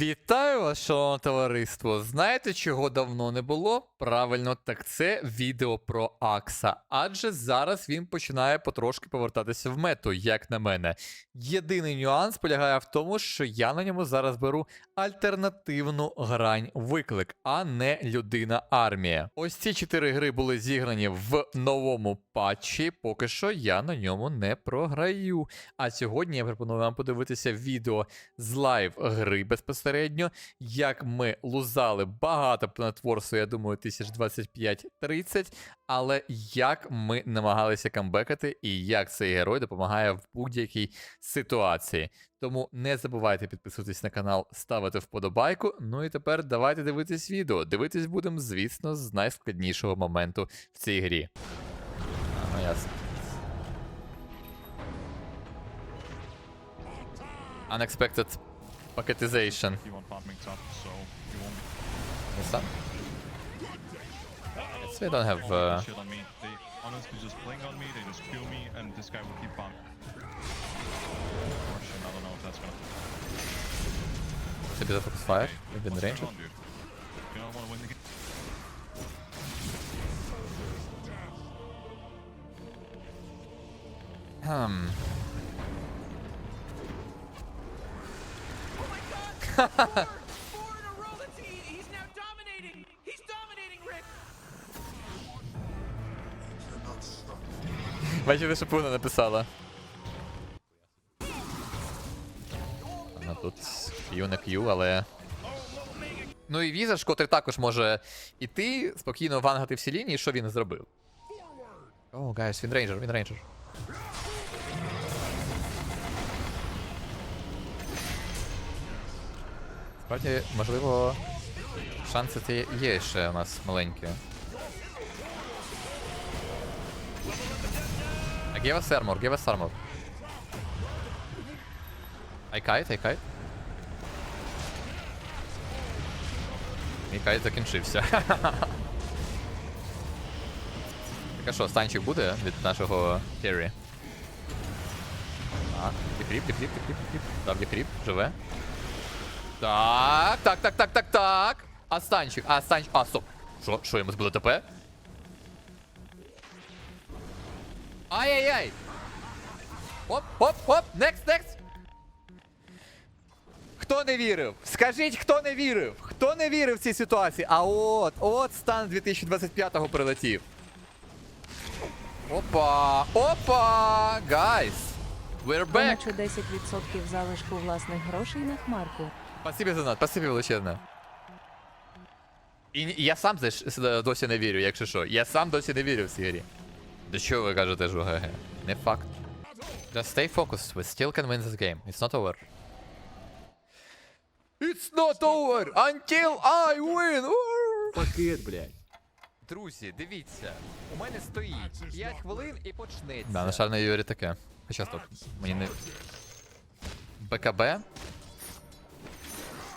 Вітаю вас, шановне товариство! Знаєте, чого давно не було? Правильно, так це відео про Акса. Адже зараз він починає потрошки повертатися в мету, як на мене. Єдиний нюанс полягає в тому, що я на ньому зараз беру альтернативну грань виклик, а не людина армія. Ось ці чотири гри були зіграні в новому патчі. Поки що я на ньому не програю. А сьогодні я пропоную вам подивитися відео з лайв гри безпосередньо, як ми лузали багато планетворсу, я думаю, 1025-30, але як ми намагалися камбекати і як цей герой допомагає в будь-якій ситуації. Тому не забувайте підписуватись на канал, ставити вподобайку. Ну і тепер давайте дивитись відео. Дивитись будемо, звісно, з найскладнішого моменту в цій грі. А, ну ясно. Unexpected packetization. You want top, so you won't. Yes, we don't have. Uh, shit on me. They honestly just blink on me, they just kill me, and this guy will keep farming. Or shit, I don't know if that's gonna. it's a bit of focus fire. We've been What's range. going on, dude? You don't wanna win the game. Hmm. Бачите, що Пуна написала. Ну тут Q не Q, але. Ну і Візаж, котрий також може іти, спокійно вангати всі лінії, що він зробив. О, гайс, він рейнджер, він рейнджер. Справді, можливо, шанси це є ще у нас маленькі. Give us armor, give us armor. I kite, I kite. Мій кайт закінчився. так а що, станчик буде від нашого Керрі? Так, декріп, декріп, декріп, декріп. Так, декріп, живе. Так, так, так, так, так, так. А станчик, а а, стоп. Що, що йому збило ТП? Ай-яй-яй! Оп, оп, оп, next, next! Хто не вірив? Скажіть, хто не вірив? Хто не вірив в цій ситуації? А от, от стан 2025-го прилетів. Опа! Опа! Гайс! We're back! Поначу 10% залишку власних грошей на хмарку. Спасибі за над, спасибі величезне. І я сам досі не вірю, якщо що. Я сам досі не вірю в цій грі. До чого ви кажете, що ГГ? Не факт. Just stay focused, we still can win this game. It's not over. It's not over until I win! Пакет, блядь. Друзі, дивіться, у мене стоїть 5 хвилин і почнеться. Да, на жаль, на Юрі таке. Хоча стоп, мені не. БКБ?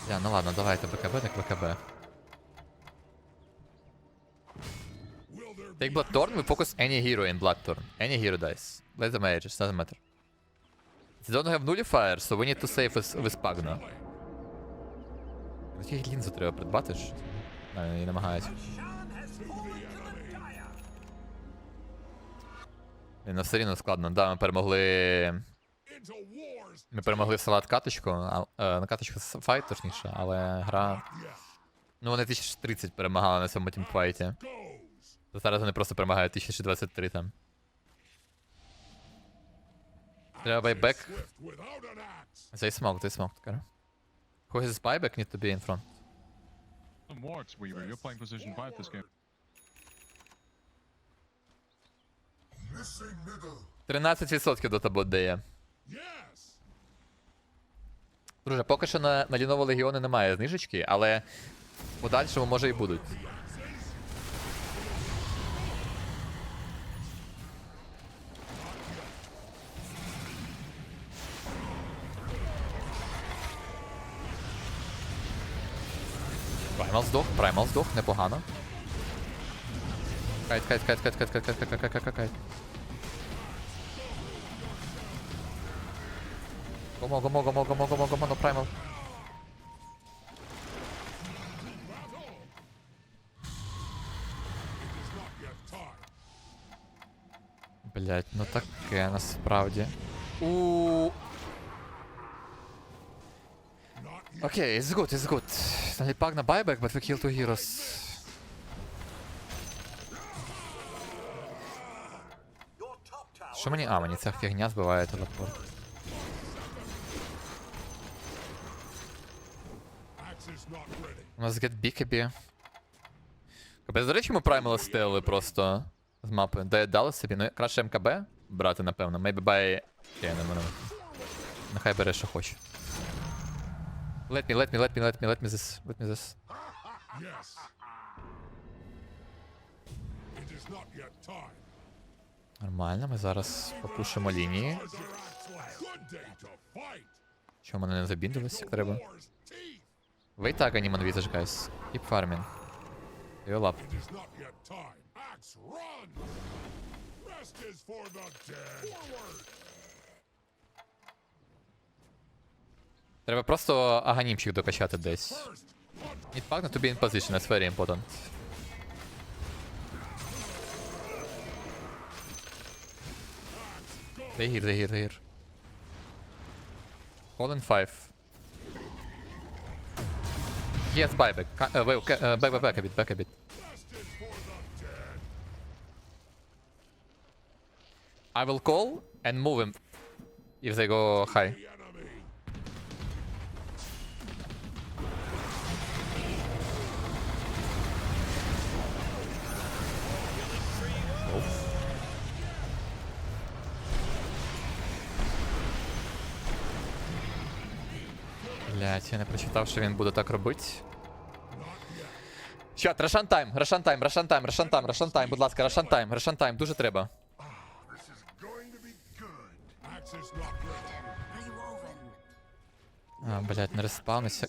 Я, ну ладно, давайте БКБ, так БКБ. Take Bloodthorn, we focus any hero in Bloodthorn. Any hero dies. Let them age, it doesn't matter. They don't have nullifier, so we need to save with, with Pagno. Яких лінзу треба придбати ж? А, я не намагаюсь. Ну все рівно складно. Да, ми перемогли. Ми перемогли салат каточку, а, е, на каточку файт, точніше, але гра. Ну, вони 1030 перемагали на цьому тімфайті. То зараз вони просто перемагають 1023 там. Треба байбек. They smoked, they smoked, cara. Who has buyback need to be in front. Some Weaver. You're playing position 5 this game. 13% до табот дає. Друже, поки що на, на Lenovo Легіони немає знижечки, але подальшому може і будуть. Праймал здох, праймал здох, непогано. Кайт, кайт, кайт, кайт, кайт, кайт, кайт, кайт, кайт, кайт, кайт. Гомо, гомо, гомо, гомо, гомо, гомо, на праймал. Блять, ну таке насправді. У. Окей, okay, it's good, it's good. Наліпак на buyback, but we kill two heroes. Що мені. А, мені ця фігня збиває телепорт. У нас get бікебі. Капець, до речі, ми праймали стели просто з мапи. Де дали собі? Ну, краще МКБ брати, напевно. Maybe buy... Я не мене. Нехай бере, що хоче. Let me, let me, let me, let me, let me this, let me this. Yes. It is not yet time. Нормально, ми зараз попушимо лінії. Чому мене не забіндилось, як треба. Wait tag anyone visage, guys. Keep farming. Heal up. Rest is for the dead. Forward. Треба просто аганімчик докачати десь. First. Need partner to be in position, that's very important. They here, they here, they here. All in five. Yes, buyback. Ca- Uh, wait, ca- uh, back, back, back a bit, back a bit. Rest is for the dead. I will call and move him if they go high. Блять, я не прочитав, що він буде так робити. Чат, Рашан тайм, Рашан тайм, Рашан тайм, Рашан тайм, Рашан тайм, будь ласка, Рашан тайм, Рашан тайм, дуже треба. This is going to be good. Axe is not ready. А, блять, не респаунися.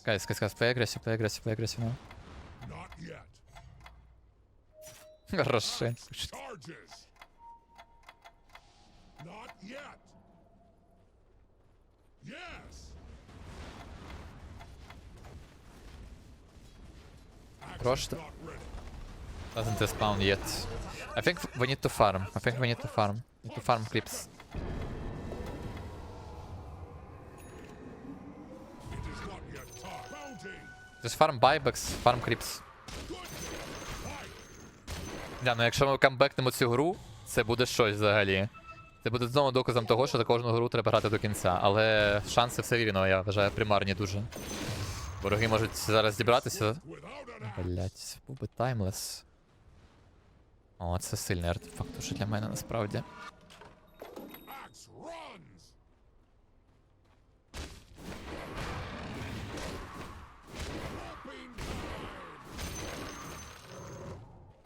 Ready. Doesn't respawn yet. I think we need to farm. I think we need to farm. Need to farm clips. Just farm buybacks, farm creeps. Да, ну якщо ми камбекнемо цю гру, це буде щось взагалі. Це буде знову доказом того, що за кожну гру треба грати до кінця. Але шанси все рівно, я вважаю, примарні дуже. Вороги можуть зараз зібратися. Блять, був би таймлес. О, це сильний артефакт уже для мене насправді.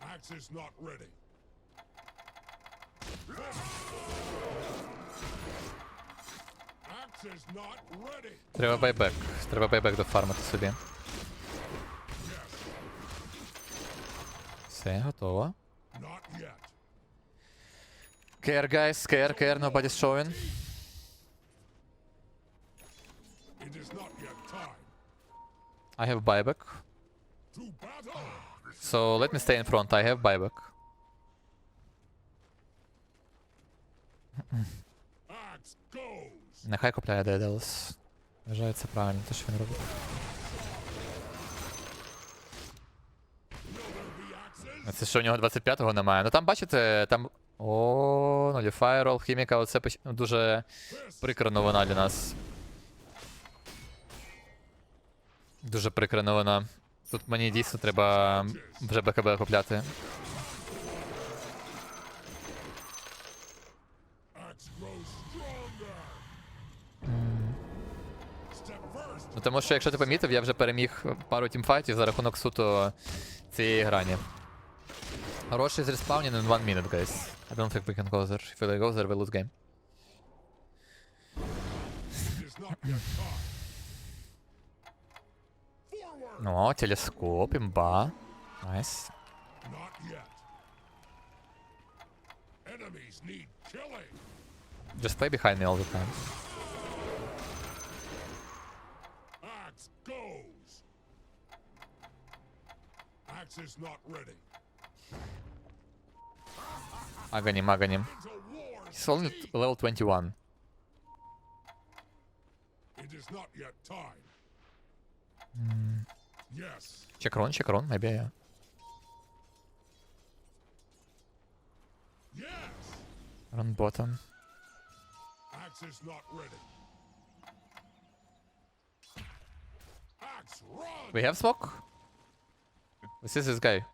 Axe is not ready. Треба байбек. Треба байбек дофармити собі. Все, готово. Not yet. Care, guys, care, care, nobody's showing. It is not yet time. I have buyback. To battle. So let me stay in front, I have buyback. Нехай купляє Daedalus. Вважаю, це правильно, те, що він робить. Це що у нього 25-го немає. Ну там бачите, там. О, Nullifier, Alchemica, оце поч- ну, дуже прикра новина для нас. Дуже прикра новина. Тут мені дійсно треба вже БКБ купляти. Ну тому що, якщо ти помітив, я вже переміг пару тімфайтів за рахунок суто цієї грані. Хороший з респаунінг in one minute, guys. I don't think we can go there. If we go there, we lose game. It is not yet time. Forward. О, телескоп, time. Аганім, war He's only level 21. It is not yet time. Yes. Check run, maybe, yeah. Yes. Run bottom. Axe is not ready. Axe, run! We have smoke? This is this guy.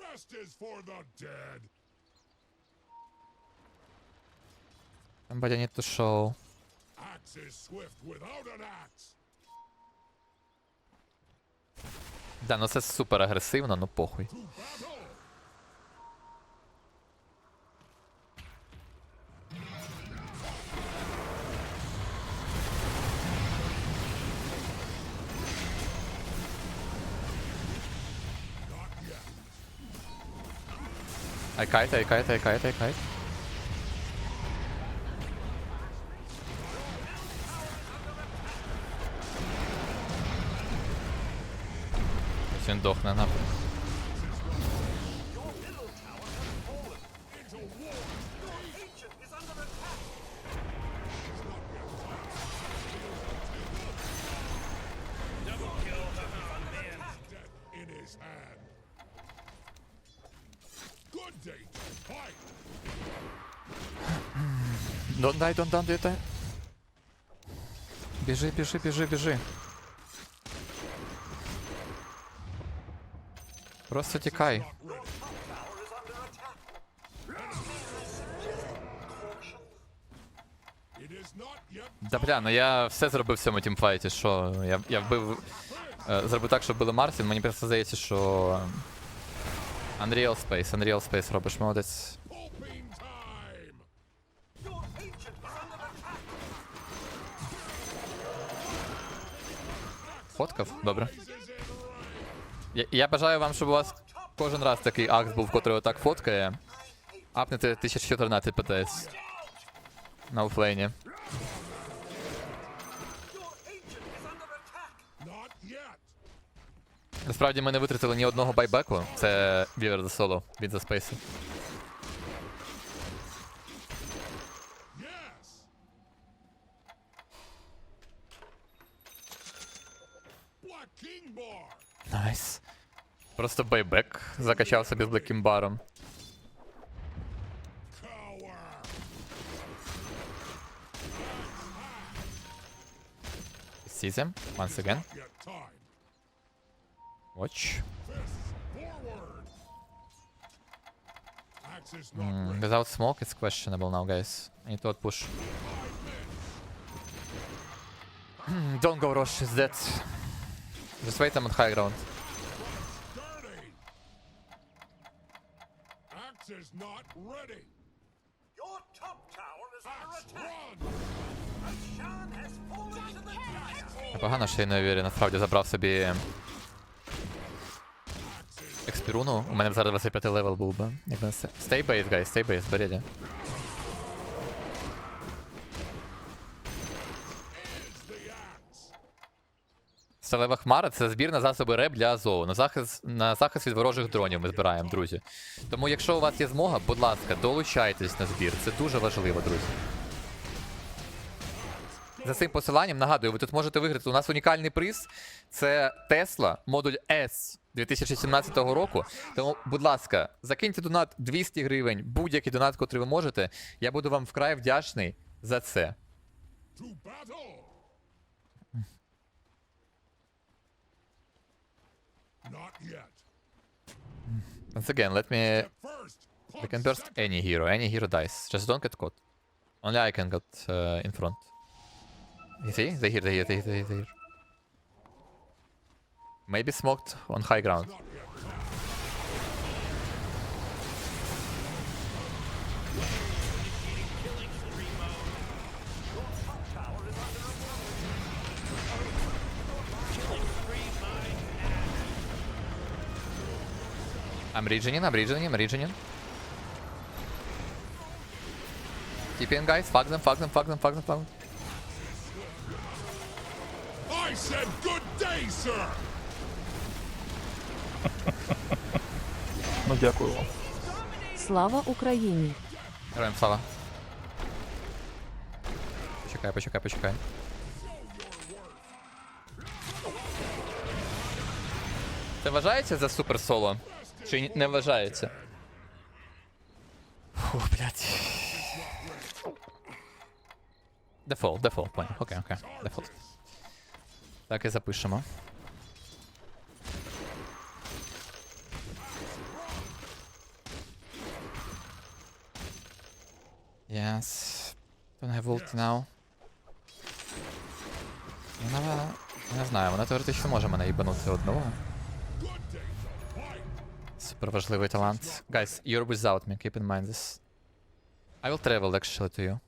Rest is for the dead. Somebody need to show. Axe is swift without an axe. Да, ну це супер агресивно, ну похуй. I kite, I kite, I kite, I kite. Ось Він дохне на. Death Don't die, don't die, don't die. Біжи, біжи, біжи, біжи. Просто тікай. Да бля, ну я все зробив в цьому тімфайті, що я, я вбив. е, Зробив так, щоб били Мартін, мені просто здається, що. Unreal Space, Unreal Space робиш, молодець. Фоткав? Добре. Я, я бажаю вам, щоб у вас кожен раз такий акт був, котрий отак фоткає. Апнете 1014 ПТС. На офлейні. Насправді ми не витратили ні одного байбеку. Це Вівер за соло від за спейсу. Найс. Просто байбек закачав собі з Блекім баром. Cower. Seize him, once again. Yet time. Watch. Fists forward. Axe is not Mm, ready. without smoke, it's questionable now, guys. I need to outpush. Hmm, Don't go Rosh, is dead. Just wait him on high ground. Dirty. Axe is not ready. Your top tower is under attack. run. Shan has fallen to the giant. Погано, що я не вірю, насправді забрав собі експіруну. У мене б зараз 25 левел був би. Якби не це. Stay base, guys, stay Сталева хмара це збір на засоби реп для Азову. На захист, на захист від ворожих дронів ми збираємо, друзі. Тому, якщо у вас є змога, будь ласка, долучайтесь на збір. Це дуже важливо, друзі. За цим посиланням нагадую, ви тут можете виграти. У нас унікальний приз. Це Tesla модуль S 2017 року. Тому, будь ласка, закиньте донат 200 гривень, будь-який донат, котрий ви можете. Я буду вам вкрай вдячний за це. Once again, let me. We can burst any hero. Any hero dies. Just don't get caught. Only I can get uh, in front. You see? They here, they here, they here, they here. Maybe smoked on high ground. I'm regening, I'm regening, I'm regening. Keep in, guys. Fuck them, fuck them, fuck them, fuck them, fuck them. I said good day, sir. Ну дякую вам. Слава Україні! Героям слава. Почекай, почекай, почекай. Це вважається за супер соло? Чи не вважається? Фу, блядь. Дефолт, дефолт, понял. Окей, окей, дефолт. Так і запишемо. Yes. Don't have ult now. Вона, не знаю, вона теоретично може мене їбанути одного. Супер важливий талант. Guys, you're without me, keep in mind this. I will travel actually to you.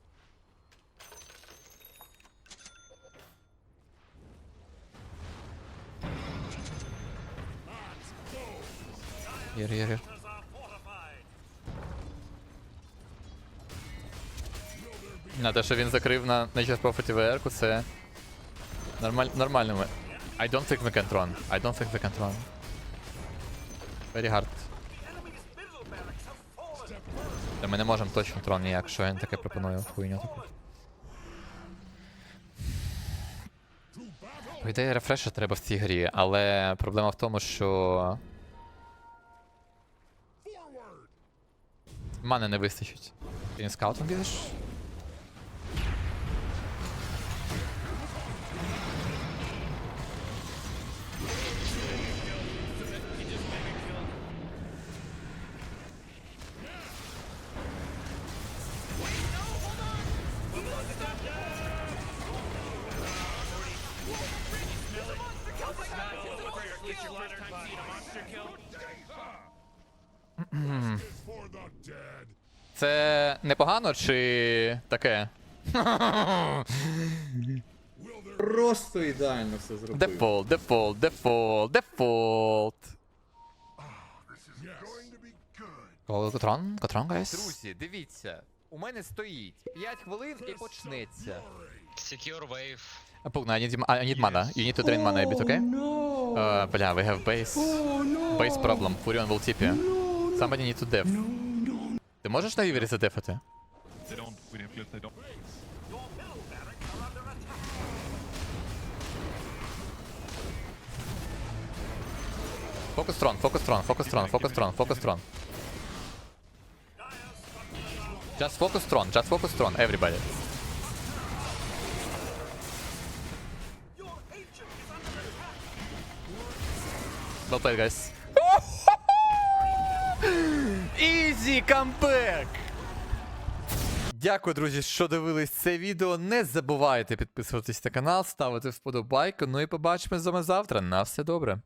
Here, here, here. На те, що він закрив на Nature Prophet VR, це нормаль, нормально. I don't think we can run. I don't think we can run. Very hard. Та ми не можемо точно трон ніяк, що він таке пропонує хуйню таку. По ідеї рефреша треба в цій грі, але проблема в тому, що. Мани не вистачить. Ти скаутом підеш? Чи таке? Просто ідеально все зробив. Дефолт, дефолт, дефолт, дефолт. Котрон, котрон, гайс. Друзі, дивіться. У мене стоїть 5 хвилин і почнеться. Secure wave. Пугна, I need, I need mana. You need to drain mana a bit, okay? Uh, бля, we have base. Base problem. Furion will tip you. Somebody need to def. Ти можеш на вівері задефати? They don't. We have clip. They don't. Focus strong, focus strong, focus strong, focus strong, focus strong. Just focus strong, just focus strong, everybody. Well played, guys. Easy comeback! Дякую, друзі, що дивились це відео. Не забувайте підписуватись на канал, ставити вподобайку. Ну і побачимось з вами завтра. На все добре.